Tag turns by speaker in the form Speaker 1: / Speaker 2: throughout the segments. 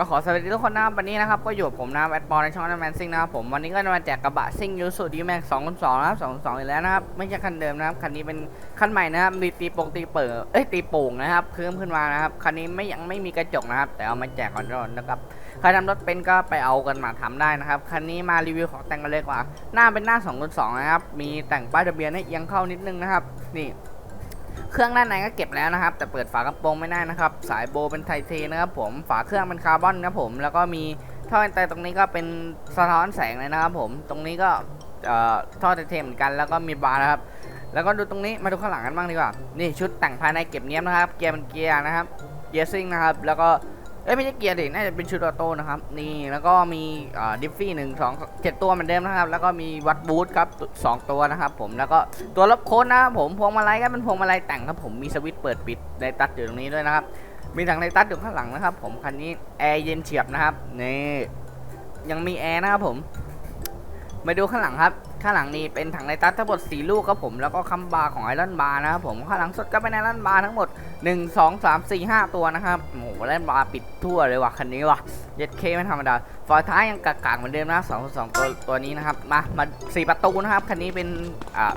Speaker 1: ก็ขอสวัสดีทุกคนนะครับวันนี้นะครับก็อยู่กับผมนะแอดบอลในช่องนัแมนซิงนะครับผมวันนี้ก็จะมาแจกกระบะซิ่งยูสุดีแม็กสองสองนะครับสองสองอีกแล้วนะครับไม่ใช่คันเดิมนะครับคันนี้เป็นคันใหม่นะครับมีตีโป่งตีเปิดเอ้ยตีโป่งนะครับเพิ่มขึ้นมานะครับคันนี้ไม่ยังไม่มีกระจกนะครับ แต่เอามาแจกก่อนก่อนนะครับใครทำรถเป็นก็ไปเอากันมาทำได้นะครับคันนี้มารีวิวของแต่งกันเลยกว่า หน้าเป็นหน้า2องสองนะครับมีแต่งป้ายทะเบียนให้เอียงเข้านิดนึงนะครับนี่ เครื่องด้านในก็เก็บแล้วนะครับ แต่เปิดฝากระโปรงไม่ได้นะครับ สายโบเป็นไทเทนะครับผมฝาเครื่องเป็นคาร์บอนนะครับผม แล้วก็มีท่อไอนตรงนี้ก็เป็นสะท้อนแสงเลยนะครับผมตรงนี้ก็ท่อไทเทเหมือนกันแล้วก็มีบาร์นะครับ แล้วก็ดูตรงนี้มาดูข้างหลังกันบ้างดีกว่านี่ชุดแต่งภายในเก็บเนี้ยนะครับ เกียร์เป็นเกียร์นะครับเกียร์ซิ่งนะครับ แล้วก็ เอ้ยไม่ใช่เกียร์ดิน่าจะเป็นชุดออโต้นะครับนี่แล้วก็มีดิฟฟี่หนึ่งสองเจ็ดตัวเหมือนเดิมนะครับ แล้วก็มีวัดบูทครับสองตัวนะครับผมแล้วก็ตัวลบโค้ดนะครับผมพวงมาลัยก็เป็นพวงมาลัยแต่งครับผมมีสวิตช์เปิดปิดไดตัดอยู่ตรงนี้ด้วยนะครับ มีถังไดตัดอยู่ข้างหลังนะครับ ผมคันนี้แอร์เย็นเฉียบนะครับนี่ยังมีแอร์นะครับผมมาดูข้างหลังครับ ข้างหลังนี้เป็นถังไดตัสทั้งหมด4ลูกครับผม แล้วก็คัมบาร์ของไอรอนบาร์นะครับผม ข้างหลังสุดก็เป็นไอรอนบาร์ทั้งหมด 1 2 3 4 5ตัวนะครับโอ้โหไอรอนบาปิดทั่วเลยว่ะคันนี้ว่ะเย็ดเคไม่ธรรมดาฝาท้ายยังกากๆเหมือนเดิมนะ2 2ตัวตัวนี้นะครับ มามา4ประตูนะครับคันนี้เป็นอ่า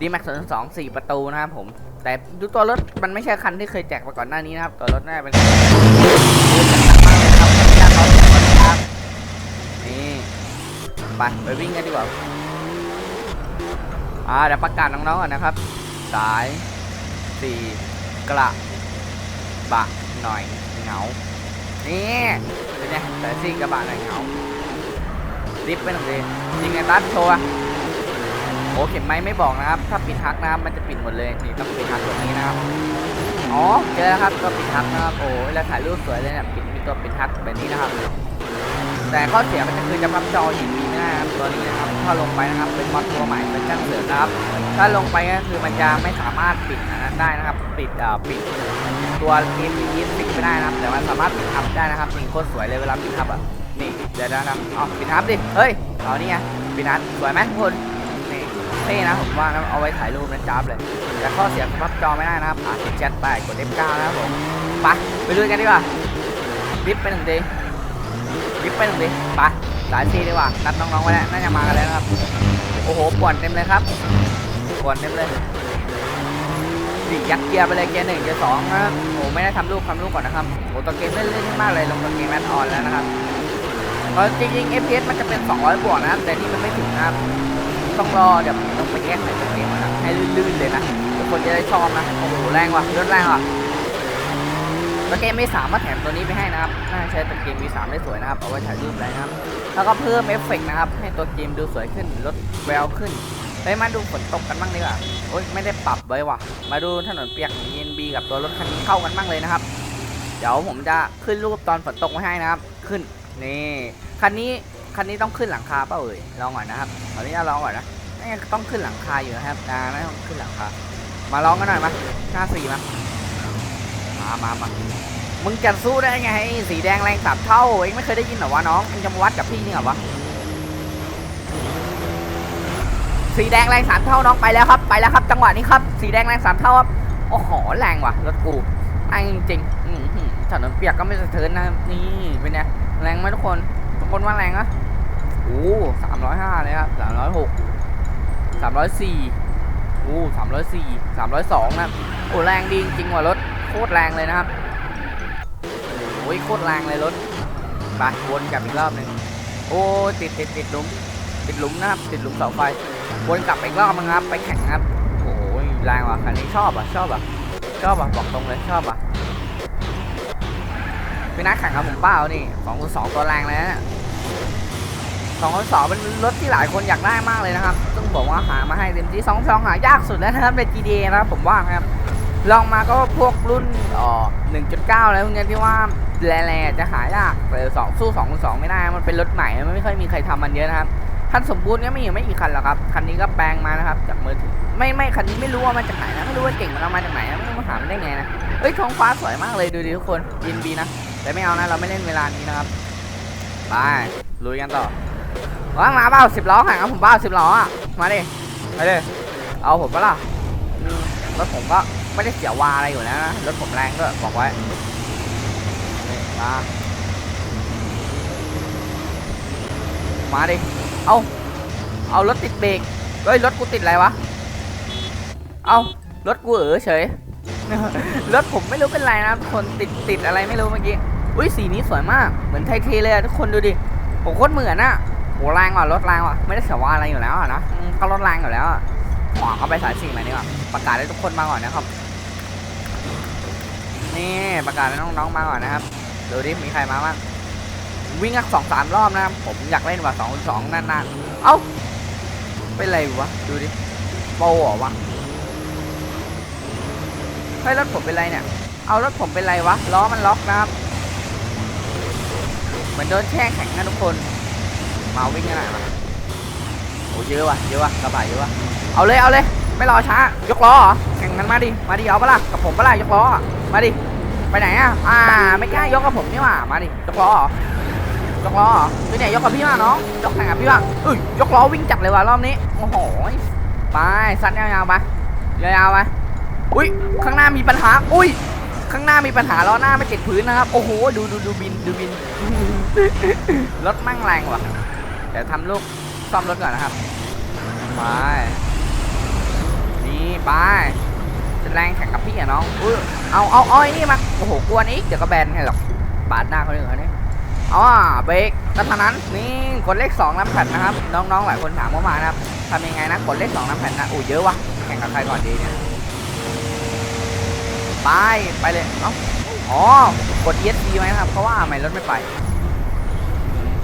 Speaker 1: ดีแม็กซ์สองสี่ประตูนะครับผมแต่ดูตัวรถมันไม่ใช่คันที่เคยแจกมาก่อนหน้านี้นะครับ ตัวรถน่าเป็นคันที่มากเลยนะครับคันที่น่าร้อนกว่านะครับนี่ไปไปวิ่งกันดีกว่าอ่าเดี๋ยวประกาศน้องๆก่อนนะครับ สายสี่ กระบะหน่อยเหงา นี่เป็นไงสายสี่กระบะหน่อยเหงาริบไปหนึ่งทียิงไงตัดโชว์อะโอ้เข็มไม้ไม่บอกนะครับ ถ้าปิดฮักนะมันจะปิดหมดเลยนี่ต้องปิดฮักตัวนี้นะครับ อ๋อเจอแล้วครับตัวปิดฮักนะครับ โอ้ยแล้วถ่ายรูปสวยเลยเนี่ยปิดมีตัวปิดฮักแบบนี้นะครับ แต่ข้อเสียมันก็คือจะพับจอหินมีไม่ได้นะครับตัวนี้นะครับถ้าลงไปนะครับเป็นมอดตัวใหม่เป็นกั้นเสือนะครับ ถ้าลงไปก็คือมันจะไม่สามารถปิดอันนั้นได้นะครับ ปิดเอ่อปิดตัวเกมยีนปิดไม่ได้นะครับ แต่มันสามารถปิดทับได้นะครับนี่โคตรสวยเลยเวลาปิดทับอะนี่เดี๋ยวนะครับอ๋อปิดทับดิเฮ้ยเอานี่ไงปิดทับสวยไหมทุกคนนี่เท่นะผมว่านะเอาไว้ถ่ายรูปนะจ๊าบเลยแต่ข้อเสียพับจอไม่ได้นะครับอะติดแชทไปกด F9 นะครับผมไปไปดูกันดีกว่าดิฟไปหนึ่งที ยิบไปหนึ่งดิไปสายซีดีกว่านัดน้องๆไว้แล้วน่าจะมากันแล้วครับ โอ้โหป่วนเต็มเลยครับป่วนเต็มเลยนี่ยัดเกียร์ไปเลยเกียร์หนึ่งเกียร์สองนะครับโอ้ไม่ได้ทำลูกทำลูกก่อนนะครับโอ้ตัวเกมเล่นเล่นมากเลยลงตัวเกมแอดออนแล้วนะครับเพราะจริงๆ FPS มันจะเป็น 200 บวกนะครับ แต่นี่มันไม่ถึงนะครับ ต้องรอเดี๋ยวต้องไปแยก้ไขตัวเกมนนะให้ลื่นๆเลยนะทุกคนจะได้ชอบนะ โอ้โหแรงว่ะรถแรงว่ะ ตัวเกมมีสามมาแถมตัวนี้ไปให้นะครับ น่าใช้ตัวเกมมีสามได้สวยนะครับ เอาไว้ถ่ายรูปได้นะครับ แล้วก็เพิ่มเอฟเฟกต์นะครับ ให้ตัวเกมดูสวยขึ้น ลดแววขึ้นเฮ้ยมาดูฝนตกกันบ้างดีกว่าโอ๊ยไม่ได้ปรับไว้ว่ะ มาดูถนนเปียกของ ENB กับตัวรถคันนี้เข้ากันบ้างเลยนะครับ เดี๋ยวผมจะขึ้นรูปตอนฝนตกไว้ให้นะครับ ขึ้นนี่คันนี้คันนี้ต้องขึ้นหลังคาเปล่าเอ่ย ลองก่อนนะครับขออนุญาตลองก่อนนะน่ต้องขึ้นหลังคาอยู่นะครับนะน่ต้องขึ้นหลังคา มาลองกันหน่อยมาหน้าสี่มา มามามามึงจะสู้ได้ไง สีแดงแรงสามเท่า เองไม่เคยได้ยินหรอวะน้องเองจะมาวัดกับพี่นี่หรอวะ สีแดงแรงสามเท่าน้องไปแล้วครับ ไปแล้วครับ จังหวะนี้ครับ สีแดงแรงสามเท่าครับ โอ้โห แรงว่ะ รถกูแรงจริงๆถนนเปียกก็ไม่สะเทือนนะ นี่เป็นไงแรงไหมทุกคน ทุกคนว่าแรงอะโอ้สามร้อยห้าเลยครับสามร้อยหกสามร้อยสี่โอ้สามร้อยสี่สามร้อยสองนะ โอ้แรงดีจริงว่ะรถ โคตรแรงเลยนะครับโอ้ยโคตรแรงเลยรถไปวนกลับอีกรอบหนึ่งโอ้ติดติดติดหลุมติดหลุมนะครับติดหลุมเสาไฟวนกลับไปอีกรอบนึงครับ ไปแข่งครับโอ้ยแรงว่ะคันนี้ชอบอะชอบอะชอบอะบอกตรงเลยชอบอะพี่นักแข่งกับผมเปล่านี่สองสองตัวแรงเลยนะสองสองเป็นรถที่หลายคนอยากได้มากเลยนะครับซึ่งผมว่าหามาให้เต็มที่สองสองหายากสุดแล้วนะครับใน GTA นะครับผมว่าครับ ลองมาก็พวกรุ่นอ๋อ1.9แล้วพวกนี้ที่ว่าแร่ๆจะหายากแต่สองสู้2คูณ2ไม่ได้ มันเป็นรถใหม่มันไม่ค่อยมีใครทำมันเยอะนะครับคันสมบูรณ์ก็มีอยู่ไม่กี่คันหรอกครับ คันนี้ก็แปลงมานะครับจากมือถือไม่ไม่คันนี้ไม่รู้ว่ามาจากไหนนะไม่รู้ว่าเก่งมันเอามาจากไหนนะไม่รู้มาหามันได้ไงนะเอ้ยท้องฟ้าสวยมากเลยดูดิทุกคนยินบีนะแต่ไม่เอานะเราไม่เล่นเวลานี้นะครับไปลุยกันต่อว่างมาเปล่าสิบล้อแข่งกับผมเปล่าสิบล้ออะมาดิมาดิเอาผมปะล่ะรถผมก็ ไม่ได้เสียวาอะไรอยู่แล้วนะรถผมแรงด้วยบอกไว้มามาดิ เอาเอารถติดเบรกเฮ้ยรถกูติดอะไรวะ เอารถกูเออเฉย รถผมไม่รู้เป็นไรนะทุกคนติดติดอะไรไม่รู้เมื่อกี้ อุ้ยสีนี้สวยมาก เหมือนไทยเทเลยทุกคนดูดิผมโคตรเหมือนอะโหแรงว่ะรถแรงว่ะไม่ได้เสียว่าอะไรอยู่แล้วนะก็รถแรงอยู่แล้วอะหมอเข้าไปสายสี่มาดีกว่าประกาศให้ทุกคนมาก่อนนะครับ นี่ประกาศให้น้องๆมาก่อนนะครับดูดิมีใครมาบ้างวิ่งสักสองสามรอบนะครับผมอยากเล่นว่าสองสองนานๆเอ้าเป็นไรวะดูดิโปรเหรอวะเฮ้ยรถผมเป็นไรเนี่ย เอารถผมเป็นไรวะล้อมันล็อกนะครับเหมือนโดนแช่แข็งนะทุกคนมาวิ่งกันหน่อยมาโอ้เยอะว่ะเยอะว่ะกระบะเยอะว่ะเอาเลยเอาเลยไม่รอช้ายกล้อเหรอแข่งกันมาดิมาดิเอาปะล่ะกับผมปะล่ะยกล้อ มาดิ ไปไหนอะ อ่า ไม่กล้ายกกับผมนี่หว่า มาดิยกล้อเหรอยกล้อเหรอคือเนี่ยกกับพี่มาน้องยกแข่งกับพี่บ้างเอ้ยยกล้อวิ่งจัดเลยว่ะรอบนี้ โอ้โห ไปซัดยาวๆไปยาวๆไปอุ้ย ข้างหน้ามีปัญหา อุ้ย ข้างหน้ามีปัญหาล้อหน้าไม่ติดพื้นนะครับ โอ้โห ดูดูดูบินดูบิน รถมั่งแรงว่ะเดี๋ยวทำลูกซ่อมรถก่อนนะครับ ไป นี่ไป แรงแข่งกับพี่อะน้องอุ้ยเอาเอาเอาไอ้นี่มาโอ้โหกวนอีกเดี๋ยวก็แบนให้หรอกปาดหน้าเขาเลยเหรอเนี่ยอ๋อเบรกก็เท่านั้นนี่กดเลขสองน้ำแผ่นนะครับ น้องๆหลายคนถามเข้ามานะครับทำยังไงนะกดเลขสองน้ำแผ่นนะอู้เยอะวะแข่งกับใครก่อนดีเนี่ยไปไปเลยเอ้าอ๋อกด ESC ไหมครับเพราะว่าไมรถไม่ไป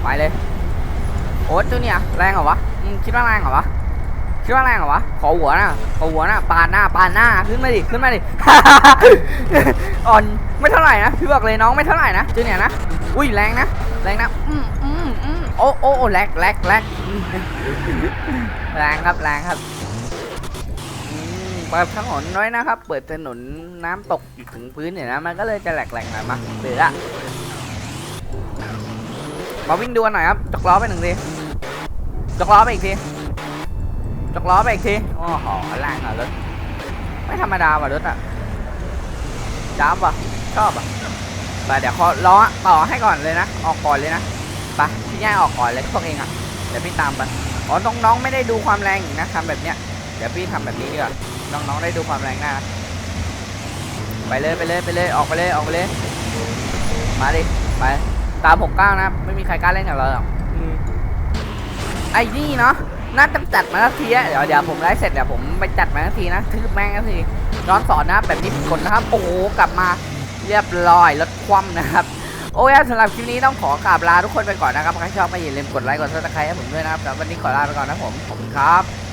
Speaker 1: ไปเลยโอ๊ตจูเนี่ยแรงเหรอวะคิดว่าแรงเหรอวะ คิดว่าแรงเหรอวะ ขอหัวนะขอหัวนะปาหน้า ปาหน้า ขึ้นมาดิ ขึ้นมาดิ อ่อน ไม่เท่าไหร่นะ พี่บอกเลยน้องไม่เท่าไหร่นะจูเนี่ยนะ อุ้ยแรงนะ แรงนะ อืมอืมอืมโอ้โอ้โอ้แรงแรงแรงแรงครับ แรงครับเปิดถนนน้อยนะครับ เปิดถนนน้ำตกถึงพื้นเนี่ยนะ มันก็เลยจะแหลกๆหน่อยมาเบื่อะมาวิ่งดูกันหน่อยครับจกล้อไปหนึ่งทีจกล้อไปอีกที จกล้อไปอีกทีโอ้โหแรงอะรถไม่ธรรมดาว่ะรถอะจ้าบว่ะชอบอะไปเดี๋ยวขอล้อต่อให้ก่อนเลยนะ ออกก่อนเลยนะไปพี่ย่าออกก่อนเลยพวกเองอะเดี๋ยวพี่ตามไปอ๋อน้องๆไม่ได้ดูความแรงอีกนะทำแบบเนี้ยเดี๋ยวพี่ทำแบบนี้ดีกว่าน้องๆได้ดูความแรงหน้านะไปเลยไปเลยไปเลยออกไปเลยออกไปเลย มาดิไปตามหกเก้านะ ไม่มีใครกล้าเล่นกับเราหรอกอืมไอ้นี่เนาะ น่าจะจัดมาทักทีอะเดี๋ยวเดี๋ยวผมไลฟ์เสร็จเดี๋ยวผมไปจัดมาทักทีนะทืบแม่งทักทีย้อนสอนนะแบบนี้ผิดกฎนะครับ โอ้โหกลับมาเรียบร้อยลดคว่ำนะครับโอ้ยสำหรับคลิปนี้ต้องขอกราบลาทุกคนไปก่อนนะครับใครชอบก็อย่าลืมกดไลค์กดซับสไครต์ให้ผมด้วยนะครับสำหรับวันนี้ขอลาไปก่อนนะผมขอบคุณครับ